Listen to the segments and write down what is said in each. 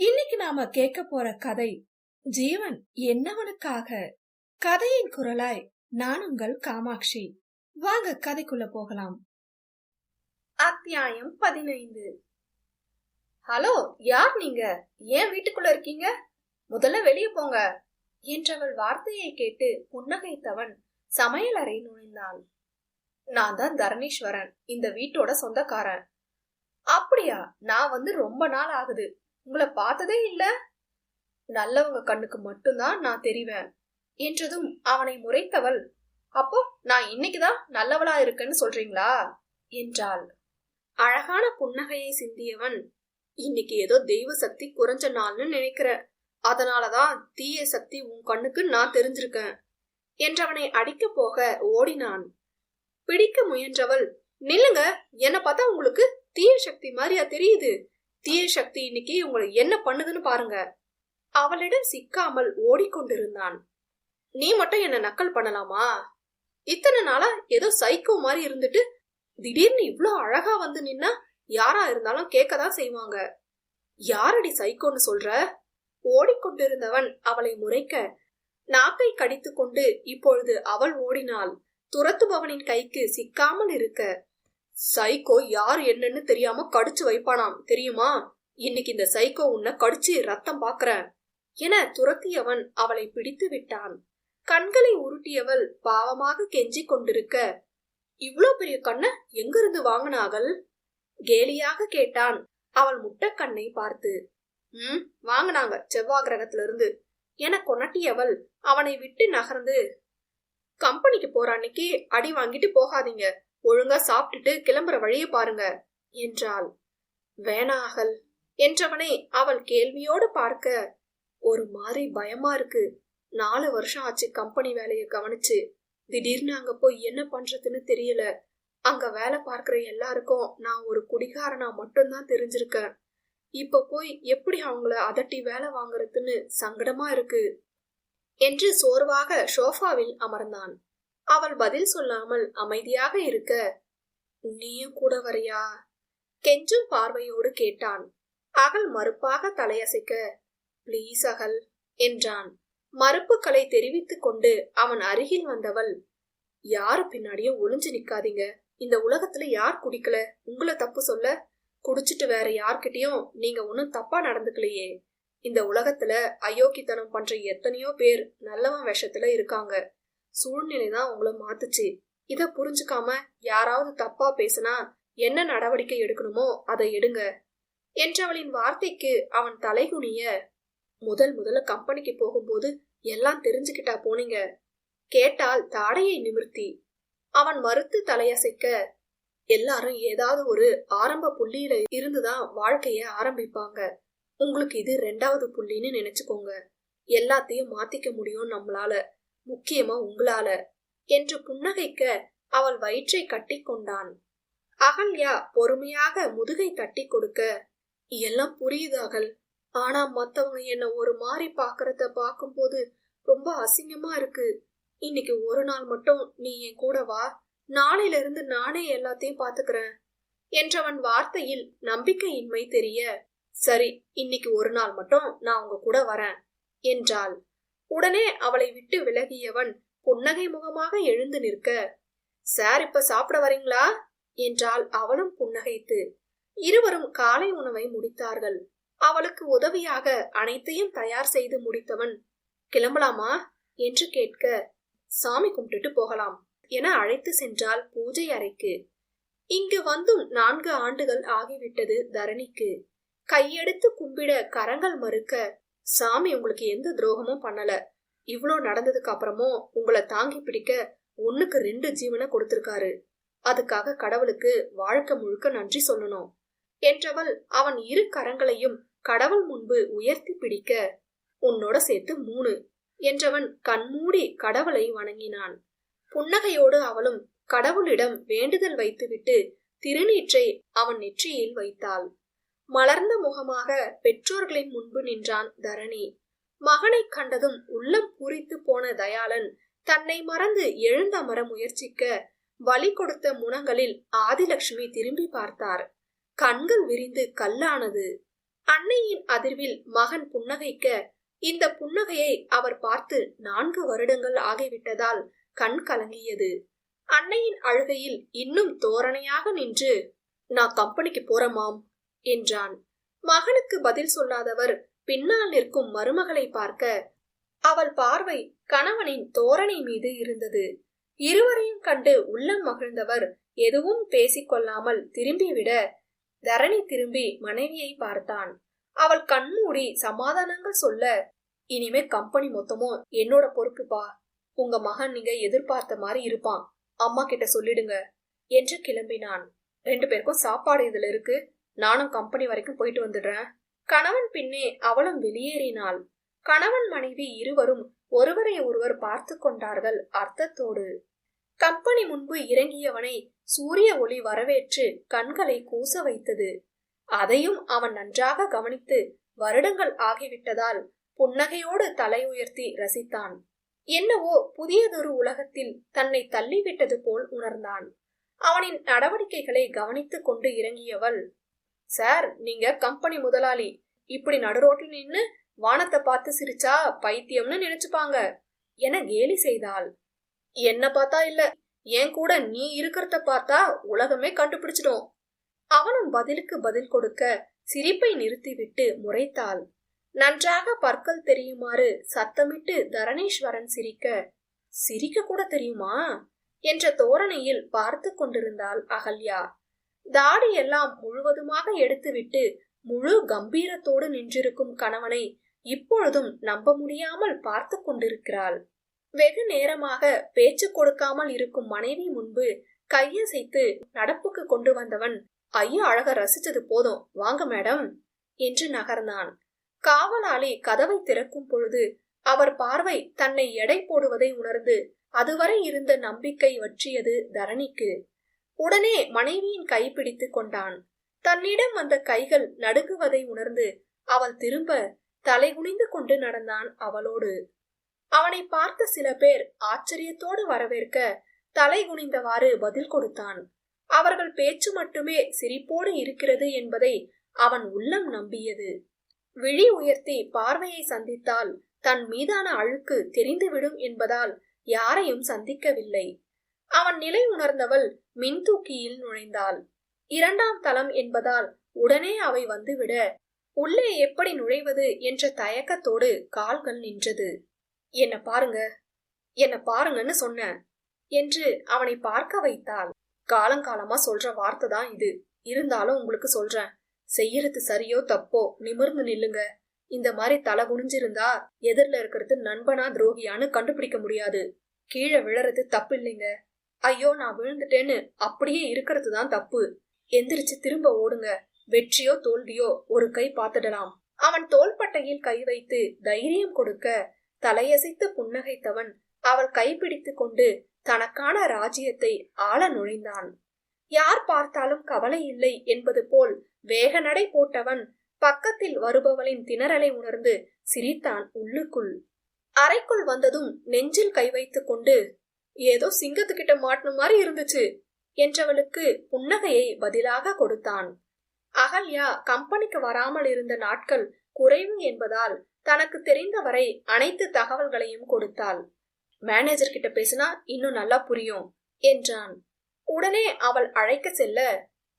இன்னைக்கு நாம கேட்க போற கதை ஜீவன் என்னவனுக்காக? கதையின் குரலாய் நான் உங்கள் காமாட்சி. வாங்க கதைக்குள்ள போகலாம். அத்தியாயம் பதினைந்து. ஹலோ யார் நீங்க? ஏன் வீட்டுக்குள்ள இருக்கீங்க? முதல்ல வெளியே போங்க என்றவள் வார்த்தையை கேட்டு புன்னகைத்தவன் சமையலறை நுழைந்தான் நான் தான் தரணீஸ்வரன் இந்த வீட்டோட சொந்தக்காரன். அப்படியா நான் வந்து ரொம்ப நாள் ஆகுது. உங்களை பார்த்ததே இல்ல. நல்லவங்க கண்ணுக்கு மட்டும்தான் நான் தெரிவேன் என்றதும் அவனை முறைத்தவள். அப்போ நான் இன்னைக்குதான் நல்லவளா இருக்கேன்னு சொல்றீங்களா? என்றாள். அழகான புன்னகையை சிந்தியவன் இன்னைக்கு ஏதோ தெய்வ சக்தி குறைஞ்ச நாள்னு நினைக்கிற. அதனாலதான் தீய சக்தி உன் கண்ணுக்கு நான் தெரிஞ்சிருக்கேன் என்றவனை அடிக்க போக ஓடினான். பிடிக்க முயன்றவள் நில்லுங்க என்ன பார்த்தா உங்களுக்கு தீய சக்தி மாதிரியா தெரியுது. தீய சக்தி இன்னைக்கு உங்களை என்ன பண்ணுதுன்னு பாருங்க. அவளிடம் சிக்காமல் ஓடிக்கொண்டிருந்தான். நீ மட்டும் என்ன நக்கல் பண்ணலாமா? இத்தனை நாளா ஏதோ சைக்கோ மாதிரி இருந்துட்டு திடீர்னு இவ்வளோ அழகா வந்து நின்னா யாரா இருந்தாலும் கேட்கதான் செய்வாங்க. யாரடி சைக்கோன்னு சொல்ற? ஓடிக்கொண்டிருந்தவன் அவளை முறைக்க நாக்கை கடித்து கொண்டு இப்பொழுது அவள் ஓடினாள் துரத்துபவனின் கைக்கு சிக்காமல் இருக்க சைக்கோ யார் என்னன்னு தெரியாம கடிச்சு வைப்பானாம். தெரியுமா? இன்னைக்கு இந்த சைக்கோ உன்னை கடிச்சு ரத்தம் பாக்குறேன். என துரத்தியவன் அவளை பிடித்து விட்டான். கண்களை உருட்டியவள் பாவமாக கெஞ்சிக் கொண்டிருக்க இவ்ளோ பெரிய கண்ணை எங்கிருந்து வாங்கினாகள்? கேலியாக கேட்டான். அவள் முட்டைக்கண்ணை பார்த்து ம் வாங்கினாங்க செவ்வாய் கிரகத்திலிருந்து என கொனட்டியவள் அவனை விட்டு நகர்ந்து கம்பெனிக்கு போற அன்னைக்கு அடி வாங்கிட்டு போகாதீங்க. ஒழுங்கா சாப்பிட்டுட்டு கிளம்புற வழிய பாருங்க என்றாள். வேணாகல் என்றவனை அவள் கேள்வியோடு பார்க்க ஒரு மாதிரி பயமா இருக்கு. நாலு வருஷம் ஆச்சு கம்பெனி வேலையை கவனிச்சு. திடீர்னு அங்க போய் என்ன பண்றதுன்னு தெரியல. அங்க வேலை பார்க்கிற எல்லாருக்கும் நான் ஒரு குடிகாரனா மட்டும்தான் தெரிஞ்சிருக்கேன். இப்ப போய் எப்படி அவங்கள அதட்டி வேலை வாங்குறதுன்னு சங்கடமா இருக்கு என்று சோர்வாக ஷோஃபாவில் அமர்ந்தான். அவள் பதில் சொல்லாமல் அமைதியாக இருக்க நீயும் கூட வரையா? கெஞ்சும் பார்வையோடு கேட்டான். அகல் மறுப்பாக தலையசைக்க ப்ளீஸ் அகல் என்றான். மறுப்புகளை தெரிவித்துக் கொண்டு அவன் அருகில் வந்தவள் யாரு பின்னாடியும் ஒளிஞ்சு நிக்காதீங்க. இந்த உலகத்துல யார் குடிக்கல? உங்களை தப்பு சொல்ல. குடிச்சிட்டு வேற யார்கிட்டயும் நீங்க ஒன்னும் தப்பா நடந்துக்கலையே. இந்த உலகத்துல அயோக்கித்தனம் பண்ற எத்தனையோ பேர் நல்லவன் வேஷத்துல இருக்காங்க. சூழ்நிலை தான் உங்களை மாத்துச்சு. இத புரிஞ்சுக்காம யாராவது தப்பா பேசினா என்ன நடவடிக்கை எடுக்கணுமோ அதை எடுங்க. என்றவளின் வார்த்தைக்கு அவன் தலைகுனிய முதல் முதல்ல கம்பெனிக்கு போகும்போது எல்லாம் தெரிஞ்சுக்கிட்டா போனீங்க. கேட்டால் தாடையை நிமிர்த்தி அவன் மறுத்து தலையசைக்க எல்லாரும் ஏதாவது ஒரு ஆரம்ப புள்ளியில இருந்துதான் வாழ்க்கைய ஆரம்பிப்பாங்க. உங்களுக்கு இது ரெண்டாவது புள்ளின்னு நினைச்சுக்கோங்க. எல்லாத்தையும் மாத்திக்க முடியும் நம்மளால. முக்கியமா உங்களால என்று புன்னகைக்க அவள் வயிற்றை கட்டி கொண்டான். அகல்யா பொறுமையாக முதுகை தட்டி கொடுக்க எல்லாம் புரியுது அகல். ஆனா மத்தவங்க என்ன ஒரு மாதிரி பாக்குறத பார்க்கும்போது ரொம்ப அசிங்கமா இருக்கு. இன்னைக்கு ஒரு நாள் மட்டும் நீ என் கூட வா. நாளையில இருந்து நானே எல்லாத்தையும் பாத்துக்கிறேன். என்றவன் வார்த்தையில் நம்பிக்கையின்மை தெரிய சரி இன்னைக்கு ஒரு நாள் மட்டும் நான் உங்க கூட வரேன் என்றாள். உடனே அவளை விட்டு விலகியவன் புன்னகை முகமாக எழுந்து நிற்க சார் இப்ப சாப்பிட வரீங்களா? என்றால் அவளும் புன்னகைத்து. இருவரும் காலை உணவை முடித்தார்கள். அவளுக்கு உதவியாக அனைத்தையும் தயார் செய்து முடித்தவன் கிளம்பலாமா? என்று கேட்க சாமி கும்பிட்டுட்டு போகலாம் என அழைத்து சென்றால் பூஜை அறைக்கு. இங்கு வந்தும் நான்கு ஆண்டுகள் ஆகிவிட்டது தரணிக்கு. கையெடுத்து கும்பிட கரங்கள் மறுக்க சாமி உங்களுக்கு எந்த துரோகமும் பண்ணல. இவ்ளோ நடந்ததுக்கு அப்புறமும் உங்களை தாங்கி பிடிக்க ஒண்ணுக்கு ரெண்டு ஜீவனை கொடுத்திருக்காரு. அதுக்காக கடவுளுக்கு வாழ்க்கை முழுக்க நன்றி சொல்லணும். என்றவள் அவன் இரு கரங்களையும் கடவுள் முன்பு உயர்த்தி பிடிக்க உன்னோட சேர்த்து மூணு என்றவன் கண்மூடி கடவுளை வணங்கினான். புன்னகையோடு அவளும் கடவுளிடம் வேண்டுதல் வைத்துவிட்டு திருநீற்றை அவன் நெற்றியில் வைத்தாள். மலர்ந்த முகமாக பெற்றோர்களின் முன்பு நின்றான் தரணி. மகனைக் கண்டதும் உள்ளம் பூரித்து போன தயாளன் தன்னை மறந்து எழுந்தமர முயற்சிக்க வழி கொடுத்த முனங்களில் ஆதிலட்சுமி திரும்பி பார்த்தார். கண்கள் விரிந்து கல்லானது. அன்னையின் அதிர்வில் மகன் புன்னகைக்க இந்த புன்னகையை அவர் பார்த்து நான்கு வருடங்கள் ஆகிவிட்டதால் கண் கலங்கியது. அன்னையின் அழுகையில் இன்னும் தோரணையாக நின்று நான் கம்பெனிக்கு போறமாம் என்றான். மகனுக்கு பதில் சொல்லாதவர் பின்னால் நிற்கும் மருமகளை பார்க்க. அவள் பார்வை கணவனின் தோரணை மீது இருந்தது. இருவரையும் கண்டு உள்ளம் மகிழ்ந்தவர் எதுவும் பேசிக்கொள்ளாமல் திரும்பிவிட தரணி திரும்பி மனைவியை பார்த்தான். அவள் கண்மூடி சமாதானங்கள் சொல்ல இனிமே கம்பெனி மொத்தமும் என்னோட பொறுப்புப்பா உங்க மகன் நீங்க எதிர்பார்த்த மாதிரி இருப்பான். அம்மா கிட்ட சொல்லிடுங்க என்று கிளம்பினான். ரெண்டு பேருக்கும் சாப்பாடு இதுல இருக்கு. நானும் கம்பெனி வரைக்கும் போயிட்டு வந்துடுறேன். கணவன் பின்னே அவளும் வெளியேறினாள். கணவன் மனைவி இருவரும் ஒருவரை ஒருவர் பார்த்து கொண்டார்கள் அர்த்தத்தோடு. கம்பெனி முன்பு இறங்கியவனை சூரிய ஒளி வரவேற்று கண்களை கூச வைத்தது. அதையும் அவன் நன்றாக கவனித்து வருடங்கள் ஆகிவிட்டதால் புன்னகையோடு தலை உயர்த்தி ரசித்தான். என்னவோ புதியதொரு உலகத்தில் தன்னை தள்ளிவிட்டது போல் உணர்ந்தான். அவனின் நடவடிக்கைகளை கவனித்துக் கொண்டு இறங்கியவள் சார் நீங்க கம்பெனி முதலாளி. இப்படி நடுரோட்டில் நின்னு வானத்தை பார்த்து சிரிச்சா பைத்தியம்னு நினைச்சுப்பாங்க. என கேலி செய்தாள். என்ன பார்த்தா இல்ல. என் கூட நீ இருக்கிறத பார்த்தா உலகமே கண்டுபிடிச்சிடும். அவனும் பதிலுக்கு பதில் கொடுக்க சிரிப்பை நிறுத்திவிட்டு முறைத்தாள். நன்றாக பற்கள் தெரியுமாறு சத்தமிட்டு தரணீஸ்வரன் சிரிக்க சிரிக்க கூட தெரியுமா? என்ற தோரணையில் பார்த்து கொண்டிருந்தாள் அகல்யா. தாடி எல்லாம் முழுவதுமாக எடுத்துவிட்டு முழு கம்பீரத்தோடு நின்றிருக்கும் கணவனை இப்பொழுதும் நம்ப முடியாமல் பார்த்து கொண்டிருக்கிறாள். வெகு நேரமாக பேச்சு கொடுக்காமல் இருக்கும் மனைவி முன்பு கையசைத்து நடப்புக்கு கொண்டு வந்தவன் ஐயா அழக ரசிச்சது போதும் வாங்க மேடம் என்று நகர்ந்தான். காவலாளி கதவை திறக்கும் பொழுது அவர் பார்வை தன்னை எடை போடுவதை உணர்ந்து அதுவரை இருந்த நம்பிக்கை வற்றியது தரணிக்கு. உடனே மனைவியின் கை பிடித்து கொண்டான். தன்னிடம் வந்த கைகள் நடுங்குவதை உணர்ந்து அவள் திரும்ப தலைகுனிந்து கொண்டு நடந்தான் அவளோடு. அவனை பார்த்த சில பேர் ஆச்சரியத்தோடு வரவேற்க தலை குனிந்தவாறு பதில் கொடுத்தான். அவர்கள் பேச்சு மட்டுமே சிரிப்போடு இருக்கிறது என்பதை அவன் உள்ளம் நம்பியது. விழி உயர்த்தி பார்வையை சந்தித்தால் தன் மீதான அழுக்கு தெரிந்துவிடும் என்பதால் யாரையும் சந்திக்கவில்லை. அவன் நிலை உணர்ந்தவள் மின்தூக்கியில் நுழைந்தாள். இரண்டாம் தளம் என்பதால் உடனே அவை வந்துவிட உள்ளே எப்படி நுழைவது என்ற தயக்கத்தோடு கால்கள் நின்றது. என்ன பாருங்க என்ன பாருங்கன்னு சொன்ன என்று அவனை பார்க்க வைத்தாள். காலங்காலமா சொல்ற வார்த்தை தான் இது. இருந்தாலும் உங்களுக்கு சொல்றேன். செய்யறது சரியோ தப்போ நிமிர்ந்து நில்லுங்க. இந்த மாதிரி தலை குனிஞ்சிருந்தா எதிரில் இருக்கிறது நண்பனா துரோகியான்னு கண்டுபிடிக்க முடியாது. கீழே விழறது தப்பு இல்லைங்க ஐயோ நான் விழுந்துட்டேன்னு அப்படியே இருக்கிறது தான் தப்பு. எந்திரிச்சு திரும்ப ஓடுங்க. வெற்றியோ தோல்வியோ ஒரு கை பார்த்துடலாம். அவன் தோள்பட்டையில் கை வைத்து தைரியம் கொடுக்க தலையசைத்து புன்னகைத்தவன் அவள் கைப்பிடித்து கொண்டு தனக்கான ராஜ்யத்தை ஆள நுழைந்தான். யார் பார்த்தாலும் கவலை இல்லை என்பது போல் வேக நடை போட்டவன் பக்கத்தில் வருபவளின் திணறலை உணர்ந்து சிரித்தான் உள்ளுக்குள். அறைக்குள் வந்ததும் நெஞ்சில் கை வைத்துக் கொண்டு ஏதோ சிங்கத்துக்கிட்ட மாட்டின மாதிரி இருந்துச்சு என்றவளுக்கு புன்னகையை பதிலாக கொடுத்தான். அகல்யா கம்பெனிக்கு வராமல் இருந்த நாட்கள் குறைவு என்பதால் தனக்கு தெரிந்தவரை அனைத்து தகவல்களையும் கொடுத்தாள். மேனேஜர் கிட்ட பேசினா இன்னும் நல்லா புரியும் என்றான். உடனே அவள் அழைக்க செல்ல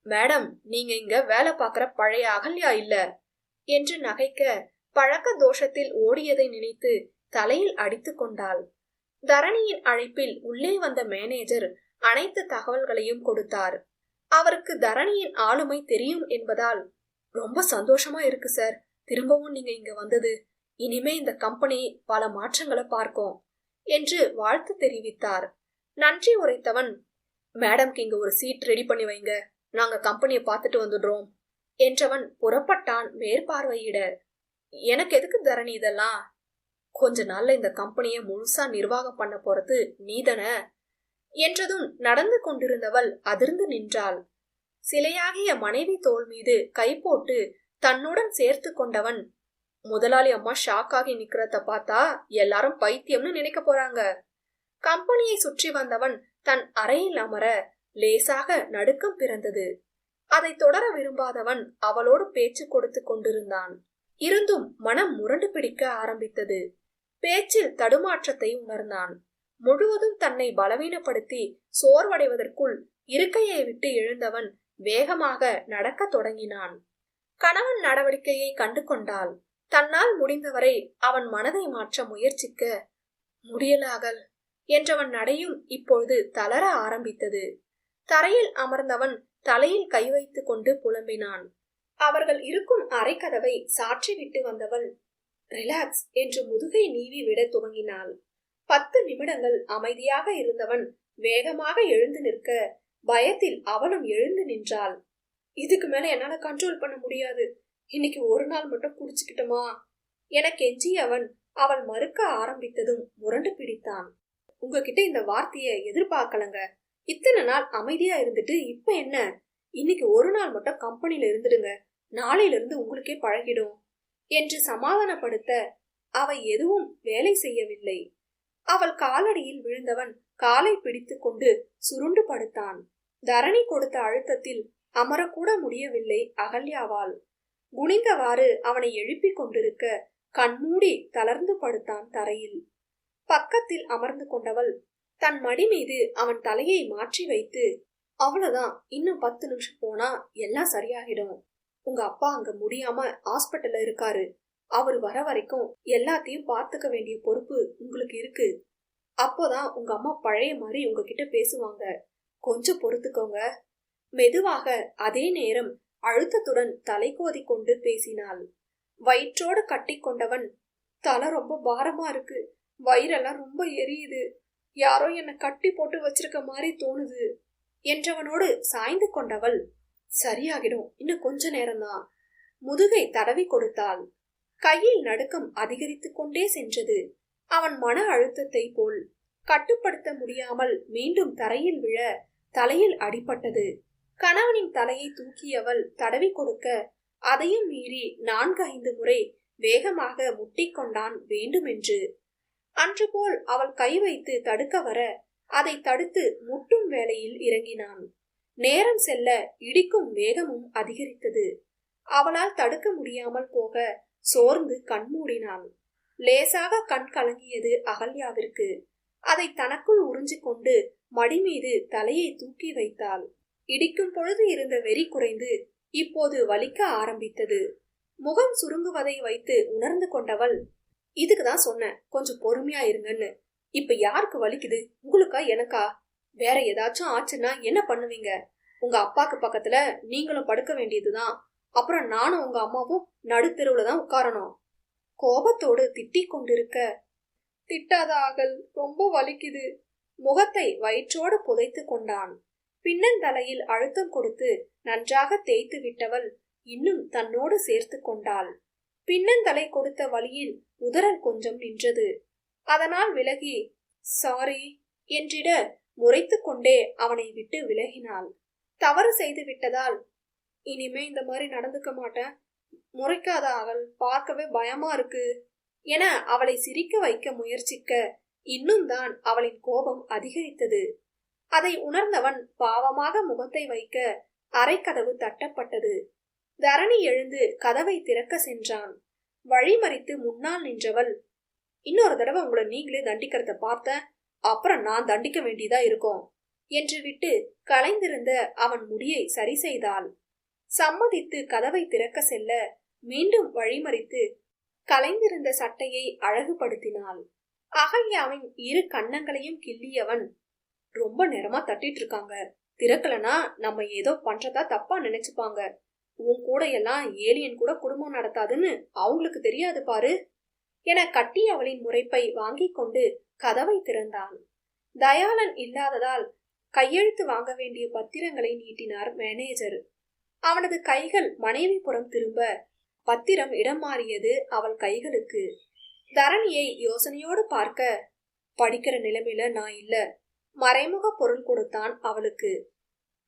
மேடம் நீங்க இங்க வேலை பார்க்கிற பழைய அகல்யா இல்ல என்று நகைக்க பழக்க தோஷத்தில் ஓடியதை நினைத்து தலையில் அடித்து கொண்டாள். தரணியின் அழைப்பில் உள்ளே வந்த மேனேஜர் அனைத்து தகவல்களையும் கொடுத்தார். அவருக்கு தரணியின் ஆளுமை தெரியும் என்பதால் ரொம்ப சந்தோஷமா இருக்கு சார். திரும்பவும் நீங்க இங்க வந்தது. இனிமே இந்த கம்பெனி பல மாற்றங்களை பார்க்கும் என்று வாழ்த்து தெரிவித்தார். நன்றி உரைத்தவன் மேடம்க்கு இங்க ஒரு சீட் ரெடி பண்ணி வைங்க. நாங்க கம்பெனியை பார்த்துட்டு வந்துடுறோம். என்றவன் புறப்பட்டான் மேற்பார்வையிட எனக்கு எதுக்கு தரணி இதெல்லாம்? கொஞ்ச நாள்ல இந்த கம்பெனியை முழுசா நிர்வாகம் பண்ண போறது நீதன என்றதும் நடந்து கொண்டிருந்தவள் அதிர்ந்து நின்றாள். சிலையாகிய மனைவி தோள் மீது கை போட்டு தன்னுடன் சேர்த்து கொண்டவன் முதலாளி அம்மா ஷாக் ஆகி நிக்கிறத பார்த்தா எல்லாரும் பைத்தியம்னு நினைக்க போறாங்க. கம்பெனியை சுற்றி வந்தவன் தன் அறையில் அமர லேசாக நடுக்கம் பிறந்தது. அதை தொடர விரும்பாதவன் அவளோடு பேச்சு கொடுத்து கொண்டிருந்தான். இருந்தும் மனம் முரண்டு பிடிக்க ஆரம்பித்தது. பேச்சில் தடுமாற்றத்தை உணர்ந்தான். முழுவதும் தன்னை பலவீனப்படுத்தி சோர்வடைவதற்குள் இருக்கையை விட்டு எழுந்தவன் வேகமாக நடக்கத் தொடங்கினான். கணவன் நடவடிக்கையை கண்டு கொண்டால் தன்னால் முடிந்தவரை அவன் மனதை மாற்ற முயற்சிக்க முடியலாகல் என்றவன் நடையும் இப்பொழுது தளர ஆரம்பித்தது. தரையில் அமர்ந்தவன் தலையில் கை வைத்துக் கொண்டு புலம்பினான். அவர்கள் இருக்கும் அறைக்கதவை சாற்றி விட்டு வந்தவள் ரிலாக்ஸ் என்று முதுகை நீவி விட துவங்கினாள். பத்து நிமிடங்கள் அமைதியாக இருந்தவன் வேகமாக எழுந்து நிற்க பயத்தில் அவளும் எழுந்து நின்றாள். இதுக்கு மேல என்னால கண்ட்ரோல் பண்ண முடியாது. இன்னைக்கு ஒரு நாள் மட்டும் குடிச்சுக்கிட்டோமா? என கெஞ்சி அவன் அவள் மறுக்க ஆரம்பித்ததும் முரண்டு பிடித்தான். உங்ககிட்ட இந்த வார்த்தையை எதிர்பார்க்கலங்க. இத்தனை நாள் அமைதியா இருந்துட்டு இப்ப என்ன? இன்னைக்கு ஒரு நாள் மட்டும் கம்பெனில இருந்துடுங்க. நாளையில இருந்து உங்களுக்கே பழகிடும். என்று சமாதானப்படுத்த அவை எதுவும் வேலை செய்யவில்லை. அவள் காலடியில் விழுந்தவன் காலை பிடித்து கொண்டு சுருண்டு படுத்தான். தரணி கொடுத்த அழுத்தத்தில் அமரக்கூட முடியவில்லை அகல்யாவால். குனிந்தவாறு அவனை எழுப்பிக் கொண்டிருக்க கண்மூடி தளர்ந்து படுத்தான் தரையில். பக்கத்தில் அமர்ந்து கொண்டவள் தன் மடி மீது அவன் தலையை மாற்றி வைத்து அவ்வளவுதான் இன்னும் பத்து நிமிஷம் போனா எல்லாம் சரியாகிடும். உங்க அப்பா அங்க முடியாம ஹாஸ்பிட்டல்ல இருக்காரு. அவர் வர வரைக்கும் எல்லாத்தையும் பார்த்துக்க வேண்டிய பொறுப்பு உங்களுக்கு இருக்கு. அப்போதான் உங்க அம்மா பழைய மாதிரி உங்ககிட்ட பேசுவாங்க. கொஞ்சம் பொறுத்துக்கோங்க. மெதுவாக அதே நேரம் அழுத்தத்துடன் தலை கோதி கொண்டு பேசினாள். வயிற்றோடு கட்டி கொண்டவன் தலை ரொம்ப பாரமா இருக்கு. வயிறெல்லாம் ரொம்ப எரியுது. யாரோ என்னை கட்டி போட்டு வச்சிருக்க மாதிரி தோணுது என்றவனோடு சாய்ந்து கொண்டவள் சரியாகிடும். இன்னும் கொஞ்ச நேரம்தான். முதுகை தடவி கொடுத்தாள். கையில் நடுக்கம் அதிகரித்து கொண்டே சென்றது. அவன் மன அழுத்தத்தை போல் கட்டுப்படுத்த முடியாமல் மீண்டும் தரையில் விழ தலையில் அடிபட்டது. கணவனின் தலையை தூக்கியவள் தடவி கொடுக்க அதையும் மீறி நான்கு ஐந்து முறை வேகமாக முட்டிக்கொண்டான் வேண்டுமென்று. அன்று போல் அவள் கை வைத்து தடுக்க வர அதை தடுத்து முட்டும் வேளையில் இறங்கினான். நேரம் செல்ல இடிக்கும் வேகமும் அதிகரித்தது. அவளால் தடுக்க முடியாமல் போக சோர்ந்து கண்மூடினாள் லேசாக கண் கலங்கியது அகல்யாவிற்கு. அதை தனக்குள் உறிஞ்சு கொண்டு மடி மீது தலையை தூக்கி வைத்தாள். இடிக்கும் பொழுது இருந்த வெறி குறைந்து இப்போது வலிக்க ஆரம்பித்தது. முகம் சுருங்குவதை வைத்து உணர்ந்து கொண்டவள் இதுக்குதான் சொன்னேன் கொஞ்சம் பொறுமையா இருங்கன்னு. இப்ப யாருக்கு வலிக்குது? உங்களுக்கா எனக்கா? வேற ஏதாச்சும் ஆச்சுன்னா என்ன பண்ணுவீங்க? உங்க அப்பாக்கு பக்கத்துல நீங்களும் படுக்க வேண்டியதுதான். அப்புறம் நானும் உங்க அம்மாவும் நடுத்தெருவுல தான் உட்காரணும். கோபத்தோடு திட்டிக் கொண்டிருக்க. திட்டாத ஆகல் ரொம்ப வலிக்குது. முகத்தை வயிற்றோடு புதைத்து கொண்டான். பின்னந்தலையில் அழுத்தம் கொடுத்து நன்றாக தேய்த்து விட்டவள் இன்னும் தன்னோடு சேர்த்து கொண்டாள். பின்னந்தலை கொடுத்த வழியில் உதறல் கொஞ்சம் நின்றது. அதனால் விலகி சாரி என்றிட முறைத்து கொண்டே அவனை விட்டு விலகினாள். தவறு செய்து விட்டதால் இனிமே இந்த மாதிரி நடந்துக்க மாட்டேன். முறைக்காத அவள் பார்க்கவே பயமா இருக்கு என அவளை சிரிக்க வைக்க முயற்சிக்க இன்னும் தான் அவளின் கோபம் அதிகரித்தது. அதை உணர்ந்தவன் பாவமாக முகத்தை வைக்க அரைக்கதவு தட்டப்பட்டது. தரணி எழுந்து கதவை திறக்க சென்றான். வழிமறித்து முன்னால் நின்றவள் இன்னொரு தடவை உங்களை நீங்களே தண்டிக்கிறத பார்த்தேன். அப்புறம் நான் தண்டிக்க வேண்டியதா இருக்கும் என்று விட்டு கலைந்திருந்த அவன் முடியை சரி செய்தாள். சம்மதித்து கதவை திறக்க செல்ல மீண்டும் வழிமறித்து கலைந்திருந்த சட்டையை அழகுபடுத்தினாள். அகல்யாவின் இரு கன்னங்களையும் கிள்ளியவன் ரொம்ப நேரமா தட்டிட்டு இருக்காங்க. திறக்கலனா நம்ம ஏதோ பண்றதா தப்பா நினைச்சுப்பாங்க. உன் கூட எல்லாம் ஏலியன் கூட குடும்பம் நடத்தாதுன்னு அவங்களுக்கு தெரியாது பாரு என கட்டி அவளின் முறைப்பை வாங்கி கொண்டு கதவை திறந்தான். தயாளன் இல்லாததால் கையெழுத்து வாங்க வேண்டிய பத்திரங்களை நீட்டினார் மேனேஜர். அவனது கைகள் மனைவி புறம் திரும்ப பத்திரம் இடம் மாறியது அவள் கைகளுக்கு. தரணியை யோசனையோடு பார்க்க படிக்கிற நிலைமையில நான் இல்ல. மறைமுக பொருள் கொடுத்தான் அவளுக்கு.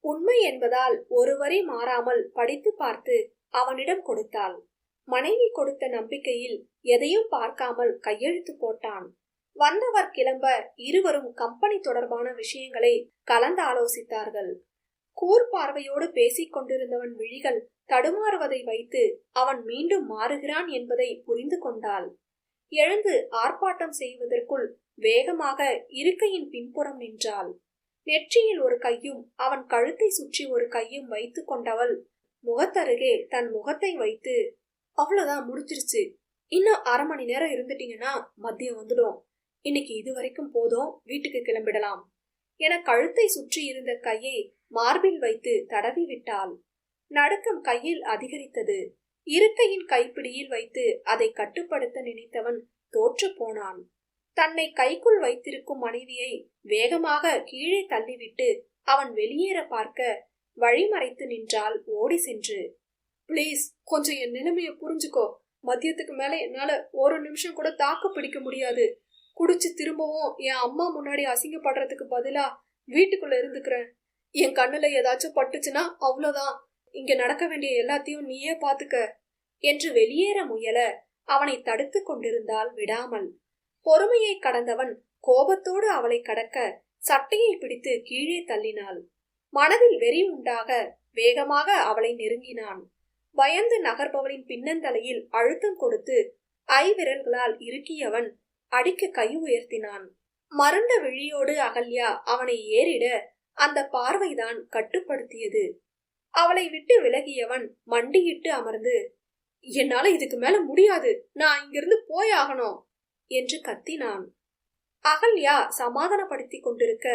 உண்மை என்பதால் ஒரு வரி மாறாமல் படித்து பார்த்து அவனிடம் கொடுத்தாள். மனைவி கொடுத்த நம்பிக்கையில் எதையும் பார்க்காமல் கையெழுத்து போட்டான். வந்தவர் கிளம்ப இருவரும் கம்பெனி தொடர்பான விஷயங்களை கலந்து ஆலோசித்தார்கள் கூர் பார்வையோடு பேசிக் கொண்டிருந்தவன் விழிகள் தடுமாறுவதை வைத்து அவன் மீண்டும் மாறுகிறான் என்பதை புரிந்து கொண்டாள். எழுந்து ஆர்ப்பாட்டம் செய்வதற்குள் வேகமாக இருக்கையின் பின்புறம் நின்றாள். நெற்றியில் ஒரு கையும் அவன் கழுத்தை சுற்றி ஒரு கையும் வைத்து கொண்டவள் முகத்தருகே தன் முகத்தை வைத்து அவ்வளவுதான் முடிச்சிருச்சு இன்னும் அரை மணி நேரம் இருந்துட்டீங்கன்னா மதியம் வந்துடும். இன்னைக்கு இது வரைக்கும் போதும் வீட்டுக்கு கிளம்பிடலாம். என கழுத்தை சுற்றி இருந்த கையை மார்பில் வைத்து தடவி விட்டாள். நடுக்கம் கையில் அதிகரித்தது. இருக்கையின் கைப்பிடியில் வைத்து அதை கட்டுப்படுத்த நினைத்தவன் தோற்று போனான். தன்னை கைக்குள் வைத்திருக்கும் மனைவியை வேகமாக கீழே தள்ளிவிட்டு அவன் வெளியேற பார்க்க வழிமறைத்து நின்றால் ஓடி சென்று. ப்ளீஸ் கொஞ்சம் என் நிலைமைய புரிஞ்சுக்கோ. மதியத்துக்கு மேல என்னால ஒரு நிமிஷம் கூட தாக்கு பிடிக்க முடியாது. குடிச்சு திரும்பவும் என் அம்மா முன்னாடி அசிங்கப்படுறதுக்கு பதிலா வீட்டுக்குள்ள இருந்துக்கிறேன். என் கண்ணுல ஏதாச்சும் பட்டுச்சுன்னா அவ்வளோதான் இங்க நடக்க வேண்டிய எல்லாத்தையும் நீயே பாத்துக்க என்று வெளியேற முயல அவனை தடுத்து கொண்டிருந்தால் விடாமல். பொறுமையை கடந்தவன் கோபத்தோடு அவளை கடக்க சட்டையை பிடித்து கீழே தள்ளினாள். மனதில் வெறி உண்டாக வேகமாக அவளை நெருங்கினான். பயந்து நகர்பவளின் பின்னந்தலையில் அழுத்தம் கொடுத்து ஐவிரல்களால் இறுக்கியவன் அடிக்க கை உயர்த்தினான். மருண்ட விழியோடு அகல்யா அவனை ஏறிட அந்த பார்வைதான் கட்டுப்படுத்தியது. அவளை விட்டு விலகியவன் மண்டியிட்டு அமர்ந்து என்னால இதுக்கு மேல முடியாது. நான் இங்கிருந்து போயாகணும் என்று கத்தினான். அகல்யா சமாதானப்படுத்தி கொண்டிருக்க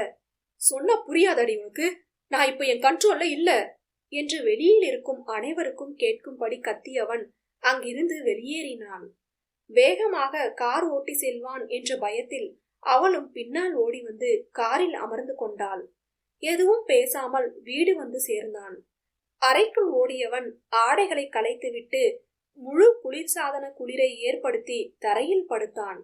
சொன்ன புரியாதடி உனக்கு. நான் இப்ப என் கண்ட்ரோல்ல இல்ல என்று வெளியில் இருக்கும் அனைவருக்கும் கேட்கும்படி கத்தியவன் அங்கிருந்து வெளியேறினான். வேகமாக கார் ஓட்டி செல்வான் என்ற பயத்தில் அவளும் பின்னால் ஓடி வந்து காரில் அமர்ந்து கொண்டாள். எதுவும் பேசாமல் வீடு வந்து சேர்ந்தான். அறைக்குள் ஓடியவன் ஆடைகளை களைத்துவிட்டு முழு குளிர்சாதன குளிரை ஏற்படுத்தி தரையில் படுத்தான்.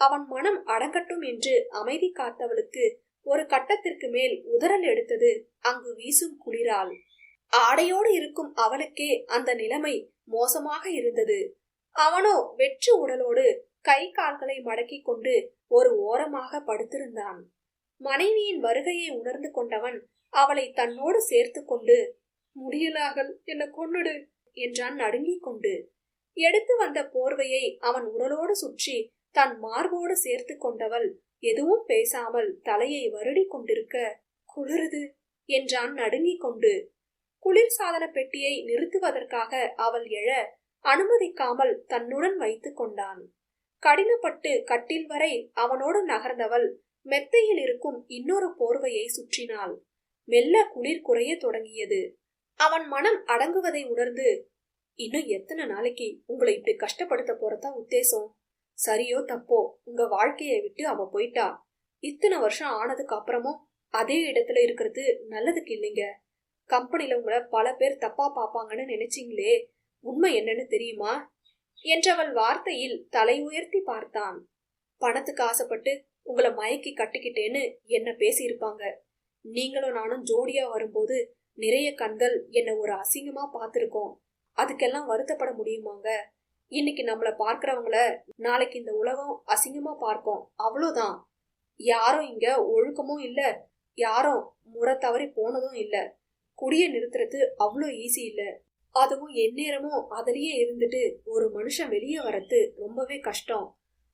அவன் மனம் அடங்கட்டும் என்று அமைதி காத்தவளுக்கு ஒரு கட்டத்திற்கு மேல் உதறல் எடுத்தது அங்கு வீசும் குளிரால். ஆடையோடு இருக்கும் அவளுக்கே அந்த நிலைமை மோசமாக இருந்தது. அவனோ வெற்று உடலோடு கை கால்களை மடக்கிக் கொண்டு ஒரு ஓரமாக படுத்திருந்தான். மனைவியின் வருகையை உணர்ந்து கொண்டவன் அவளை தன்னோடு சேர்த்து கொண்டு முடியலாகல் என்ன கொன்னுடு என்றான் நடுங்கிக் கொண்டு. எடுத்து வந்த போர்வையை அவன் உடலோடு சுற்றி தன் மார்போடு சேர்த்து கொண்டவள் எதுவும் பேசாமல் தலையை வருடி கொண்டிருக்க குளிருது என்றான் நடுங்கிக் கொண்டு. குளிர்சாதன பெட்டியை நிறுத்துவதற்காக அவள் எழ அனுமதிக்காமல் தன்னுடன் வைத்து கொண்டான். கடினப்பட்டு கட்டில் வரை அவனோடு நகர்ந்தவள் மெத்தையில் இருக்கும் இன்னொரு போர்வையை சுற்றினாள். மெல்ல குளிர் குறைய தொடங்கியது. அவன் மனம் அடங்குவதை உணர்ந்து இன்னும் எத்தனை நாளைக்கு உங்களை இப்படி கஷ்டப்படுத்த போறதான் உத்தேசம்? சரியோ தப்போ உங்க வாழ்க்கையை விட்டு அவ போயிட்டா. இத்தனை வருஷம் ஆனதுக்கு அப்புறமும் அதே இடத்துல இருக்கிறது நல்லதுக்கு இல்லைங்க. கம்பெனில உங்களை பல பேர் தப்பா பாப்பாங்கன்னு நினைச்சிங்களே உண்மை என்னன்னு தெரியுமா? என்றவள் வார்த்தையில் தலை உயர்த்தி பார்த்தான். பணத்துக்கு ஆசைப்பட்டு உங்களை மயக்கி கட்டிக்கிட்டேன்னு என்ன பேசியிருப்பாங்க? நீங்களும் நானும் ஜோடியா வரும்போது நிறைய கண்கள் என்ன ஒரு அசிங்கமா பார்த்துருக்கோம். அதுக்கெல்லாம் வருத்தப்பட முடியுமாங்க? இன்னைக்கு நம்மள பார்க்கறவங்கள நாளைக்கு இந்த உலகம் அசிங்கமா பார்க்கும். அவ்வளோதான். யாரும் இங்க ஒழுக்கமும் இல்ல. யாரும் முறை தவறி போனதும் இல்ல. குடிய நிறுத்துறது அவ்வளோ ஈஸி இல்லை. அதுவும் எந்நேரமும் அதுலயே இருந்துட்டு ஒரு மனுஷன் வெளியே வரது ரொம்பவே கஷ்டம்.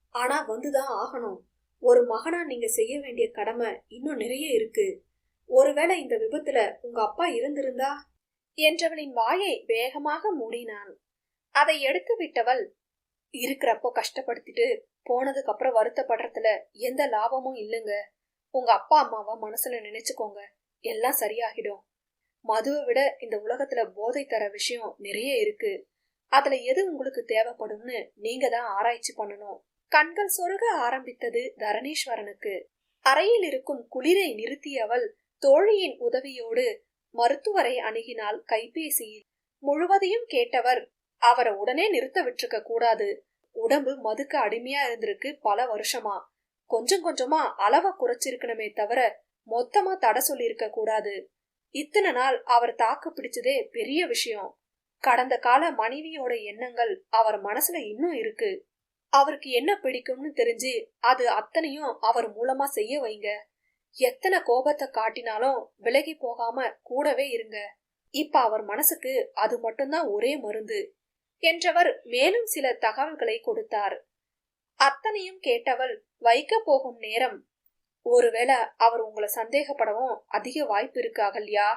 ஆனா வந்துதான் ஆகணும். ஒரு மகனா நீங்க செய்ய வேண்டிய கடமை இன்னும் நிறைய இருக்கு. ஒருவேளை இந்த விபத்துல உங்க அப்பா இருந்திருந்தா? என்றவளின் வாயை வேகமாக மூடினான். அதை எடுத்து விட்டவள் இருக்கிறப்போ கஷ்டப்படுத்திட்டு போனதுக்கு அப்புறம் வருத்தப்படுறதுல எந்த லாபமும் இல்லைங்க. உங்க அப்பா அம்மாவை மனசுல நினைச்சுக்கோங்க. எல்லாம் சரியாகிடும். மதுவை விட இந்த உலகத்துல போதை தர விஷயம் நிறைய இருக்கு. அதுல எது உங்களுக்கு தேவைப்படும்னு நீங்க தான் ஆராய்ச்சி பண்ணணும். கண்கள் சொருக ஆரம்பித்தது தரணீஸ்வரனுக்கு. அறையில் இருக்கும் குளிரை நிறுத்தியவள் தோழியின் உதவியோடு மருத்துவரை அணுகினால் கைபேசியில் முழுவதையும் கேட்டவர் அவரை உடனே நிறுத்த விட்டுருக்க கூடாது. உடம்பு மதுக்கு அடிமையா இருந்திருக்கு பல வருஷமா. கொஞ்சம் கொஞ்சமா அளவை குறைச்சிருக்கணுமே தவிர மொத்தமா தடை சொல்லியிருக்க கூடாது. இத்தனை நாள் அவர் தாக்கு பிடிச்சதே பெரிய விஷயம். கடந்த கால மனைவியோட எண்ணங்கள் அவர் மனசுல இன்னும் இருக்கு. அவருக்கு என்ன பிடிக்கும்னு தெரிஞ்சு அது அத்தனையும் அவர் மூலமா செய்ய வைங்க. எத்தனை கோபத்தை காட்டினாலும் விலகி போகாம கூடவே இருங்க. இப்ப அவர் மனசுக்கு அது மட்டும்தான் ஒரே மருந்து என்றவர் மேலும் சில தகவல்களை கொடுத்தார். அத்தனையும் கேட்டவள் வைக்க போகும் நேரம் ஒருவேளை அவர் உங்களை சந்தேகப்படவும் அதிக வாய்ப்பு இருக்கு அகல்யா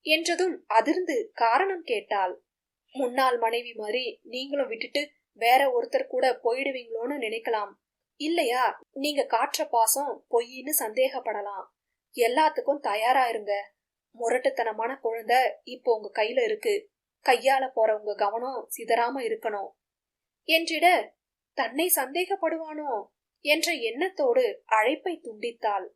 என்றதும் அதிர்ந்து காரணம் கேட்டாள். முன்னாள் மனைவி மாதிரி நீங்களும் விட்டுட்டு வேற ஒருத்தர் கூட போயிடுவீங்களோன்னு நினைக்கலாம். இல்லையா? நீங்க காற்ற பாசம் பொய்ன்னு சந்தேகப்படலாம். எல்லாத்துக்கும் தயாரா இருங்க. முரட்டுத்தனமான குழந்தை இப்போ உங்க கையில இருக்கு. கையால போற உங்க கவனம் சிதறாம இருக்கணும். என்றிட தன்னை சந்தேகப்படுவானோ? என்ற எண்ணத்தோடு அழைப்பை துண்டித்தாள்.